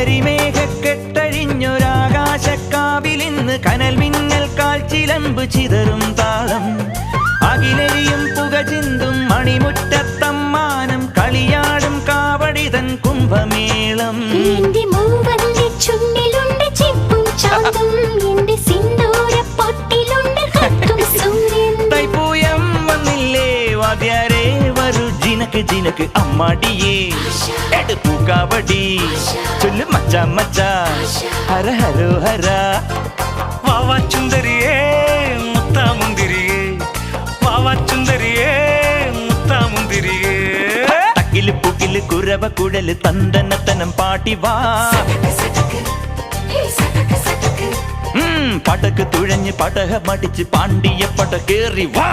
കരിമേഘക്കെട്ടഴിഞ്ഞൊരാകാശക്കാവിലിന്ന് കനൽ മിന്നൽ കാഴ്ചിലമ്പ് ചിതറും താളം. അകിലരിയും പുക ചിന്തും മണിമുറ്റത്തമ്മാനം കളിയാടും കാവടിതൻ കുംഭമേളം. കത്തും വന്നില്ലേ ജിനക്ക് അമ്മടിയേ. അമ്മാടിയേ എടുപ്പു കാവടി மச்சா மச்சா. ஹர ஹரோ ஹரா. வாவா சுந்தரியே முத்தா முந்திரியே. வாவா சுந்தரியே முத்தா முந்திரியே. அகிலு புகிலு குரவ குடலு தந்தனத்தனம் பாட்டி வா. பாட்டக்கு துழஞ்சு படக மடிச்சு பாண்டிய படக்கேறி வா.